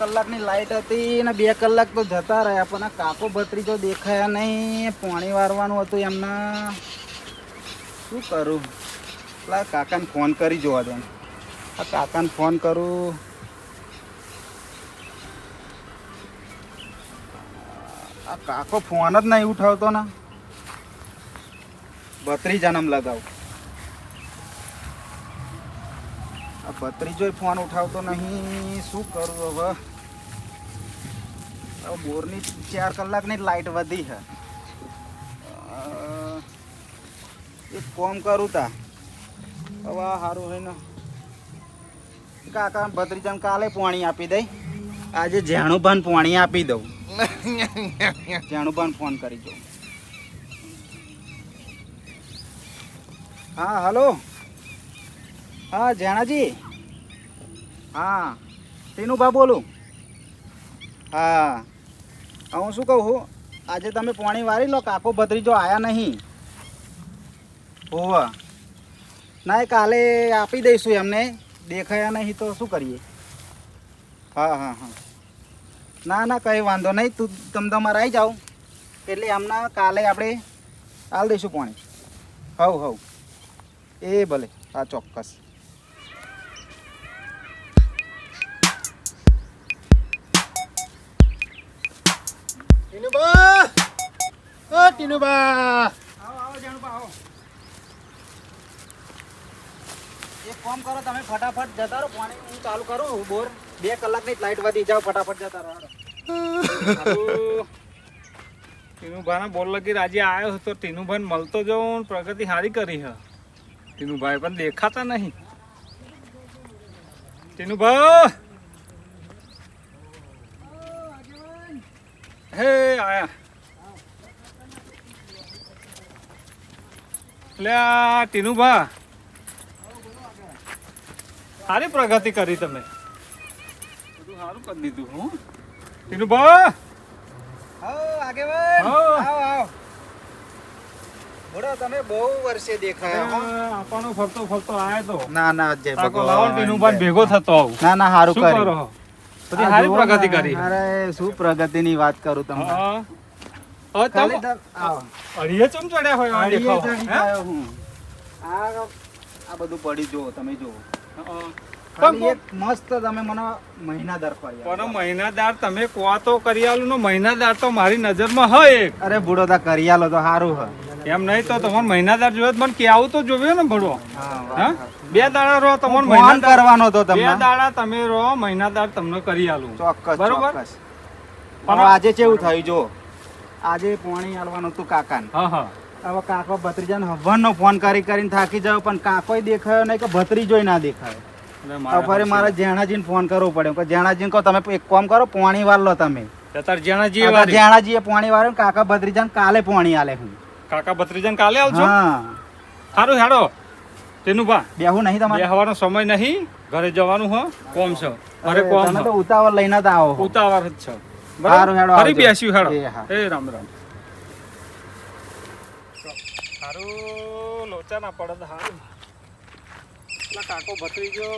કલાકની લાઇટ હતી અને બે કલાક તો જતા રહ્યા, પણ આ કાકો ભત્રીજો દેખાયા નહીં, પાણી વારવાનું હતું એમના. શું કરું? પેલા કાકાને ફોન કરી જોવા દે. આ કાકાને ફોન કરું. આ કાકો ફોન જ નહીં ઉઠાવતો ને. ભત્રીજાને લગાવ. આ ભત્રીજો ફોન ઉઠાવતો નહીં. શું કરું હવે? બોરની ચાર કલાકની લાઇટ વધી છે. એક કોમ કરું તા. હવે સારું હોય ને. કાકા ભત્રીજાને કાલે પાણી આપી દઈ. આજે ઝેણુભાન પાણી આપી દઉં. ઝેણુભાન ફોન કરી દઉં હા, હલો. હા જેણાજી હા. ટીનુભા બોલું. હા. હા, શું કહું આજે તમે પાણી વારી લો કાકો ભત્રીજો આયા નહીં. હોવા. ના એ કાલે આપી દઈશું એમને. દેખાયા નહીં તો શું કરીએ? હા હા હા. ના ના કંઈ વાંધો નહીં. તું તમ તમારે આવી જાઓ. એટલે એમના કાલે આપણે આલ દઈશું પાણી. હવ હવ. એ ભલે હા ચોક્કસ. ટીનુબા! ઓ ટીનુબા! આવો આવો જાણુભા આવો. એક કામ કરો તમે ફટાફટ જતા રહો. પાણી હું ચાલુ કરું બોર. બે કલાકની લાઈટ વધી જાઓ ફટાફટ જતા રહો. ટીનુભાને બોલ લગી આજે આવ્યો હતો. ટીનુભાઈ મળતો જવું પ્રગતિ સારી કરી હ. ટીનુભાઈ પણ દેખાતા નહીં. ટીનુભા! હે આયા. એટલે આ ટીનુભા. સારી પ્રગતિ કરી તમે. બધું સારું કરી દીધું હું. ટીનુભા. આગેવાન. આવો. આવો આવો. બોલો તમે બહુ વર્ષે દેખાયા આપણો ફરતો ફરતો આયો તો. ના ના જય ટીનુભાઈ ભેગો થતો આવું. ના ના સારું કરો કર્યું? બધી સારી પ્રગતિ કરી અરે શું પ્રગતિની વાત કરું તમને? અડીએ ચમ ચડ્યા હોય દેખાવ, હે? આ આ બધું પડી જુઓ તમે એક મસ્ત તમે મને મહિના દર પણ મહિનાદાર તમે કહો તો કરિયાલું નો મહિનાદાર તો મારી નજરમાં હોય અરે બુડો તા કરી આલો તો સારું હ. એમ નહીં તો તમારે મહિનાદાર જોયો તો કે આવું તો જોયું ને ભણો હા? બે દાડા રહો તમારે મહિના કરવાનો કરવાનો તો બે દાડા તમે રહો મહિનાદાર તમને કરી આલું. ચોક્કસ બરોબર? પણ આજે કેવું થયું જો? આજે પાણી આલવાનું હતું કાકાને. હા હા. હવે કાકો ભત્રીજાને હવનનો ફોન કરી કરીને થાકી જાવ પણ કાકોય દેખાયો નહીં કે ભત્રીજોય ના દેખાયો. ફરી મારે જેણાજીને ફોન કરવો પડ્યો. કે જેણાજીને કહો તમે એક કામ કરો પાણી વાળ લો તમે. જેણાજીએ પાણી વાળ્યું કાકા ભત્રીજાને કાલે પાણી આલે હું. કાકા ભત્રીજાને કાલે આવજો. સારું હેડો. તેનું બા બેહું નહીં તમારે? બેહવાનો સમય નહીં. ઘરે જવાનું હો. કોમ છે. અરે, કોમ તો ઉતાવળ લઈને જ આવો ઉતાવળ જ છે. સારું, હેડો, ફરી બેસ્યું હેડો. એ રામ રામ. સારું લોચા ના પડે સારું એટલે કાકો ભત્રીજો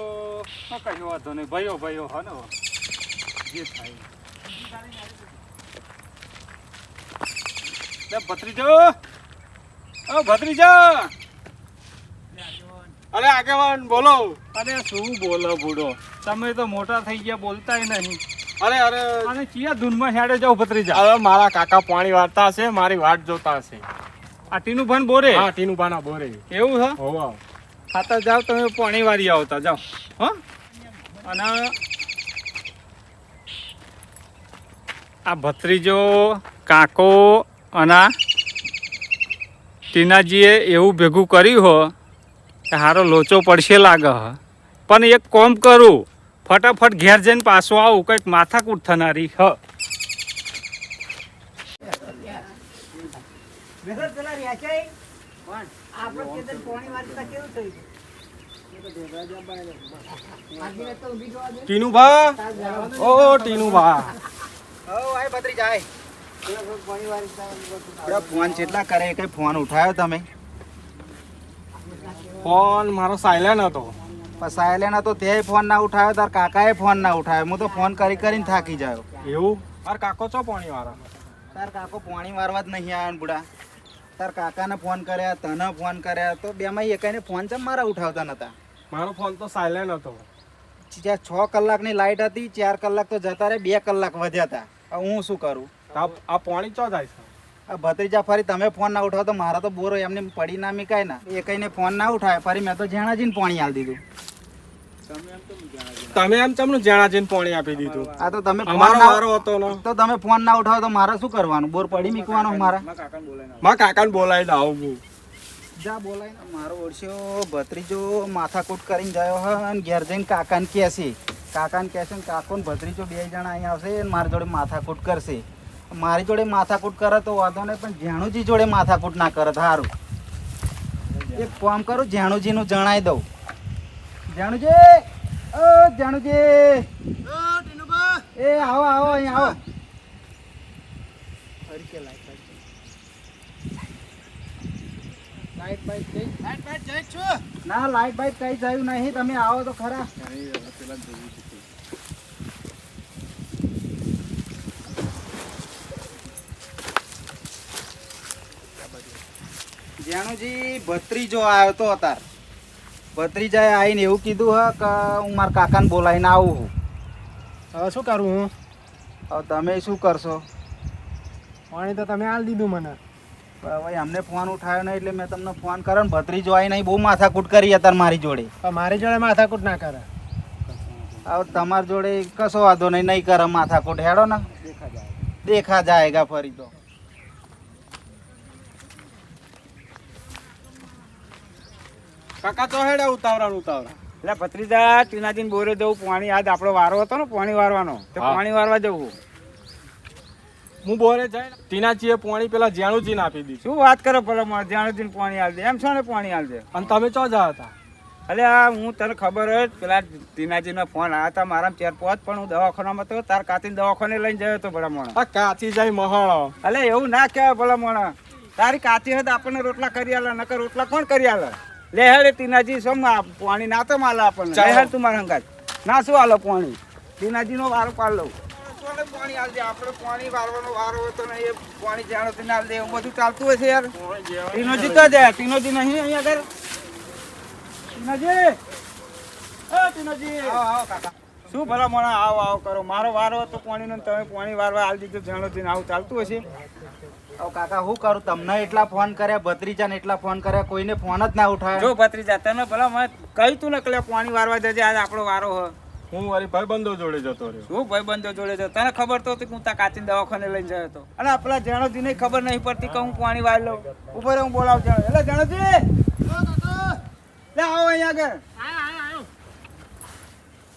શું કહેવું વાંધો નહીં? ભાઈઓ ભાઈઓ હા ને જે થાય. ભત્રીજો. ઓ ભત્રીજો. અરે આગેવાન બોલો. અરે શું બોલો બુડો? તમે તો મોટા થઈ ગયા બોલતાય નહીં. અરે અરે. અને ચિયા ધૂનમાં હેડે જાવ ભત્રીજા. હવે મારા કાકા પાણી વાળતા હશે મારી વાટ જોતા હશે. આ ટીનું ભાન બોરે? હા ટીનું ભાના બોરે. એવું છે હોવા હા તો જાઓ તમે પાણી વાળી આવતા જાવ હા? અને આ ભત્રીજો કાકો અને ટીનાજીએ એવું ભેગું કર્યું હો કે હારો લોચો પડશે લાગે પણ એક કોમ કરું ફટાફટ ઘેર જઈને પાછું આવું કંઈક માથાકૂટ થનારી હ. ટીનુભા? ઓ ટીનુભા. હઉ, ફોન કેટલા કરે કઈ ફોન ઉઠાયો તમે? ફોન મારો સાયલેન્ટ હતો. પણ સાયલેન્ટ હતો તે ફોન ના ઉઠાવ્યો તાર કાકાએ ફોન ના ઉઠાવ્યો હું તો ફોન કરી કરીને થાકી જાયો. એવું? તાર કાકો છો પાણી વાળા? તાર કાકો પાણી વારવા જ નહીં આવ્યા ને બુડા. તાર કાકાને ફોન કર્યા તને ફોન કર્યા. તો બેમાં એકાઈને ફોન ચમ મારા ઉઠાવતા નતા? મારો ફોન તો સાયલેન્ટ હતો. જ્યાં છ કલાકની લાઇટ હતી ચાર કલાક તો જતા રહે બે કલાક વધ્યા હતા. હું શું કરું? આ આ પાણી ચો જાય છે? આ ભત્રીજા ફરી તમે ફોન ના ઉઠાવો તો મારા તો બોરો એમને પડી ના મીકાય ના. એ કઈને ફોન ના ઉઠાય ફરી મેં તો જેણાજીને પાણી આલી દીધું. તમે એમ ચમનું જેણા જઈને પાણી આપી દીધું? આ તો તમે અમારો વારો હતો ને. તો તમે ફોન ના ઉઠાવો તો મારે શું કરવાનું? બોર પડી મીકવાનો મારા. મા કાકાને બોલાવી લાવું હું. જા બોલાય ને મારો ઓળશ્યો ભત્રીજો માથાકૂટ કરીને ગયો હ અને ઘેર જઈને કાકાને કહેશે કાકાને કહેશે ને કાકો ને ભત્રીજો બે જણા અહીંયા આવશે અને મારી જોડે માથાકૂટ કરશે. મારી જોડે માથાકૂટ કરે તો વાંધો નહીં, પણ ઝેણુજી જોડે માથાકૂટ ના કરે સારું એક કામ કરું ઝેણુજીનું જણાવી દઉં. ઝેણુજી ઓ, જેણુજી! એ, આવો આવો અહીંયા આવો. ના, લાઈટ બાઈટ કઈ જયું નહીં, તમે આવો તો ખરા. જેણુજી ભત્રીજો આવ્યો તો અતાર. ભત્રીજાએ આવીને એવું કીધું હ કે હું મારા કાકાને બોલાવીને આવું છું હવે શું કરું હું? હવે તમે શું કરશો? પાણી તો તમે આલ દીધું મને. હવે અમને ફોન ઉઠાવ્યો નહીં એટલે મેં તમને ફોન કર્યો ને ભત્રીજો આવીને અહીં બહુ માથાકૂટ કરી અત્યારે મારી જોડે. પણ મારી જોડે માથાકૂટ ના કરે. હવે તમારી જોડે કશો વાંધો નહીં નહીં કરે માથાકૂટ. હેડો ને. દેખા જાયગા ફરી તો. કાકા તો હેડે ઉતાવળા ઉતાવળા. એટલે ભત્રીજા ટીનાજીને બોરે જવું પાણી આજ આપણો વારો હતો ને પાણી વારવાનો. તો પાણી વારવા જવું. હું બોરે જાય ટીનાજીએ પાણી પેલા જેણુજીને આપી દીધું. શું વાત કરો પેલા મારે જાણુજીને પાણી આલ દે? એમ છો ને પાણી આલ દે? અને તમે ચો જા હતા? અરે આ હું તને ખબર હોય પેલા ટીનાજીનો ફોન આવ્યા હતા મારા ચાર પાંચ પણ હું દવાખાનામાં હતો તાર કાતીને દવાખાને લઈને જયો હતો ભલા મોણા. કાચી જાય મહાણો. અલે એવું ના કહેવાય ભલા મોણા. તારી કાચી હતી આપણને રોટલા કરી આલે નકર રોટલા કોણ કરી આલે? લે હેડ ટીનાજી સમ આ પાણી ના તો માલે આપણને. ચાલો. લે હેડ તું મારા હંગાત. ના શું આલો પાણી? ટીનાજીનો વારો પાડ લઉં. પાણી દે? આપણે પાણી વારવાનો વારો હોય તો નહીં પાણી જાણો ના દે બધું ચાલતું હશે યાર. ટીનોજી તો જાય. ટીનોજી નહીં અહીંયા આગળ? ટીનોજી! ટીનોજી! આવો આવો કાકા. શું ભલા મોણા આવો આવો કરો? મારો વારો હતો પાણીનો ને તમે પાણી વારવા હાલ દીધું જાણો છે આવું ચાલતું હશે. કાકા શું કરું? તમને એટલા ફોન કર્યા ભત્રીજાને એટલા ફોન કર્યા કોઈને ફોન જ ના ઉઠાવ્યો જો ભત્રીજા તમે ભલા મને કહ્યું તું નકલે પાણી વારવા જજે આજ આપણો વારો હ. હું મારી ભાઈબંધો જોડે જતો રહ્યો. શું ભાઈબંધો જોડે જતો? તને ખબર તો હતી કે હું તા કાચીને દવાખાને લઈને જયો હતો. અને આપણા જાણોજી ને ખબર નહીં પડતી કે હું પાણી વાર લઉં. ઉપર હું બોલાવું જાણો. એટલે જાણોજી! લે આવો અહીંયા આગળ.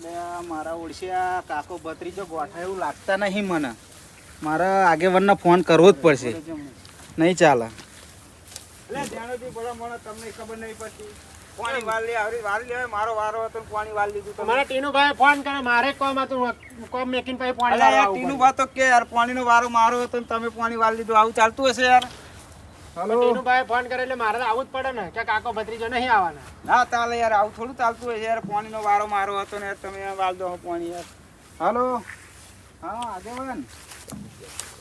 એટલે આ મારા ઓળશિયા કાકો ભત્રીજો ગોઠા એવું લાગતા નહીં મને. મારા આગેવાનને ફોન કરવો જ પડશે. નહીં ચાલે. તમને ખબર નહીં પડતી. પાણી વાર લે આવરી વાર લે મારો વારો હતો ને પાણી વાર લીધું મને ટીનુભાઈ ફોન કરે મારે કોમ હતું કોમ મેકીને પછી પાણી લાવવા યાર આવવું ટીનું પડે. વાત તો કે યાર પાણીનો વારો મારો હતો તમે પાણી વાલ લીધું આવું ચાલતું હશે યાર? ટીનુભાઈ ફોન કરે એટલે મારે તો આવવું જ પડે ને. કે કાકો ભત્રીજો નહીં આવવાના. ના ચાલે યાર આવું થોડું ચાલતું હોય યાર. પાણીનો વારો મારો હતો ને તમે વાલ દો પાણી યાર. હાલો હા આગેવાન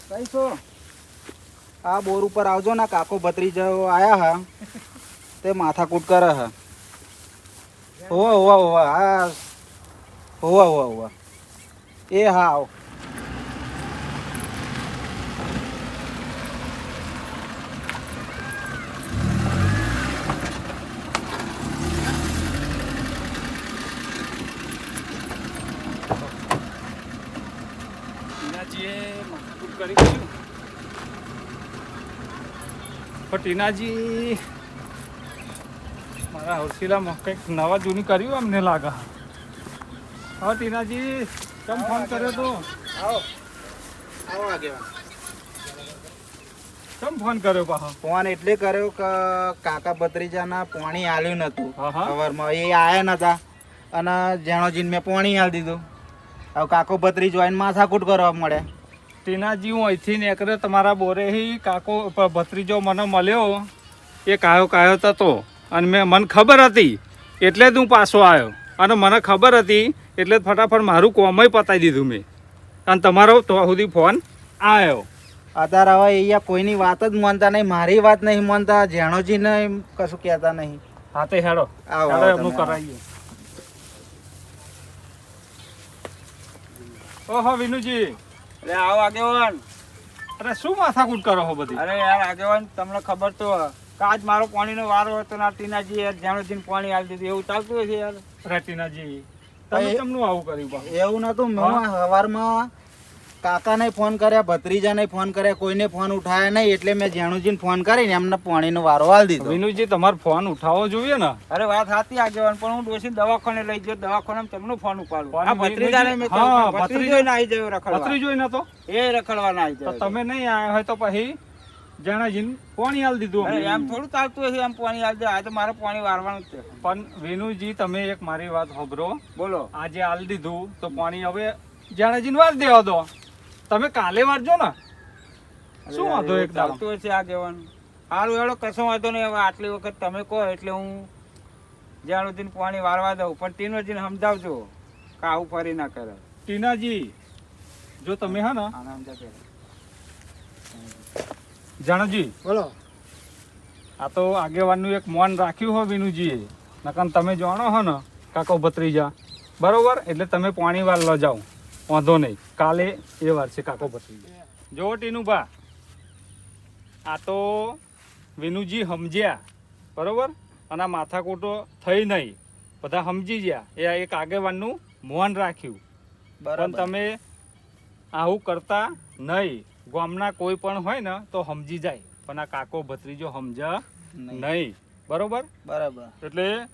કઈ છો? આ બોર ઉપર આવજો ને કાકો ભત્રીજો આયા હા. તે માથાકૂટ કરે હા. હોવા હોવા હોવા. હા. હોવા હોવા હોવા. એ હા આવો. ટીનાજીએ માથાકૂટ કરી દીધું. પણ ટીનાજી મારા હર્ષિલામાં કંઈક નવા જૂની કર્યું અમને લાગે. હા ટીનાજી કેમ ફોન કર્યો તો? આવો. આવો આગેવાન. કેમ ફોન કર્યો પાછો? ફોન એટલે કર્યો કે કાકા ભત્રીજાના પાણી આલ્યું નતું હા, હા. સવારમાં. એ આયા નતા અને જેણોજીને મેં પાણી આલી દીધું. હવે કાકો ભત્રી જોઈને માથાકૂટ કરવા મળે. ટીનાજી હું અહીંથી નીકળ્યો તમારા બોરે કાકો ભત્રીજો મને મળ્યો. એ કાયો કાયો હતો. અને મેં મને ખબર હતી. એટલે જ હું પાછો આવ્યો. અને મને ખબર હતી એટલે ફટાફટ મારું કોમય પતાવી દીધું મેં. અને તમારો તો સુધી ફોન આવ્યો. અત્યારે હવે અહીંયા કોઈની વાત જ માનતા નહીં મારી વાત નહીં માનતા જેણોજી નહીં કશું કહેતા નહીં. હા તો હેડો. આવો, એમનું કરાવીએ. ઓહો વિનુજી. અરે આવો આગેવાન. અરે શું માથાકૂટ કરો હો બધી? અરે યાર આગેવાન તમને ખબર તો કાજ મારો પાણીનો વારો હતો ના ટીનાજી યાર જાણોજીને પાણી આલી દીધું એવું ચાલતું હશે યાર. રેટિનાજી તમે એ- કેમનું આવું કર્યું એવું નતું મેં સવારમાં કાકાને ફોન કર્યા ભત્રીજાને ફોન કર્યા કોઈને ફોન ઉઠાયા નહીં એટલે મેં જેણુજીને ફોન કરીને એમને પાણીનો વારો આલ દીધો. વિનુજી તમારો ફોન ઉઠાવવો જોઈએ ને? અરે વાત સાચી આગેવાન પણ હું ડોસી દવાખાને લઈ ગયો દવાખાને તમને ફોન ઉપાડું. આ ભત્રીજાને મેં હા, કહ્યું, ભત્રીજો- ભત્રીજો આવી જયો રખડવા. ભત્રીજો તો? એ રખડવાના આવી જયો તમે નહીં આવ્યા હોય તો પછી જણાજીને પાણી હાલ દીધું એમ થોડું ચાલતું હશે એમ પાણી હાલ દે. આ તો મારે પાણી વારવાનું જ છે. પણ વિનુજી તમે એક મારી વાત સાંભળો. બોલો. આજે હાલ દીધું તો પાણી હવે જણાજીને વાર દેવા દો. તમે કાલે વારજો ને. શું વાંધો એક દાડો? ચાલતું હશે આગેવાન સારું એડો કશો વાંધો નહીં. હવે આટલી વખત તમે કહો એટલે હું જ્યાં સુધી પાણી વારવા દઉં. પણ ટીનોજીને સમજાવજો કે આવું ફરી ના કરે. ટીનાજી જો તમે હા ને. આને જાણોજી બોલો. આ તો આગેવાનનું એક મૌન રાખ્યું હોય વિનુજીએ. નકર તમે જાણો હો ને કાકો ભત્રીજા. બરોબર? એટલે તમે પાણી વાર લ જાઓ. વાંધો નહીં. કાલે એ વાર છે કાકો ભત્રીજા. જો ટીનુભા આ તો વિનુજી સમજ્યા બરોબર? અને આ માથાકૂટો થઈ નહીં. બધા સમજી ગયા. એ એક આગેવાનનું મૌન રાખ્યું. પણ તમે આવું કરતા નહીં. ગામના કોઈ પણ હોય ને તો સમજી જાય. પણ આ કાકો ભત્રીજો સમજા નહીં. બરોબર? બરાબર. એટલે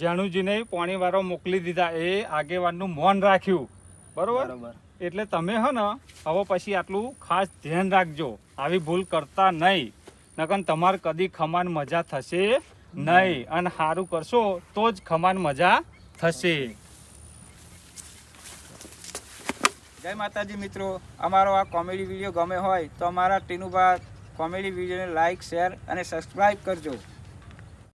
જાણુજીને પાણી વાળો મોકલી દીધા. એ આગેવાનનું મૌન રાખ્યું. બરોબર? એટલે તમે હો ને હવે પછી આટલું ખાસ ધ્યાન રાખજો. આવી ભૂલ કરતા નહીં. નકન તમારે કદી ખમાન મજા થશે નહીં. અને સારું કરશો તો જ ખમાન મજા થશે. જય માતાજી મિત્રો. અમારો આ કોમેડી વીડિયો ગમે હોય તો અમારા ટીનુભા કોમેડી વિડીયોને લાઈક શેર અને સબસ્ક્રાઈબ કરજો.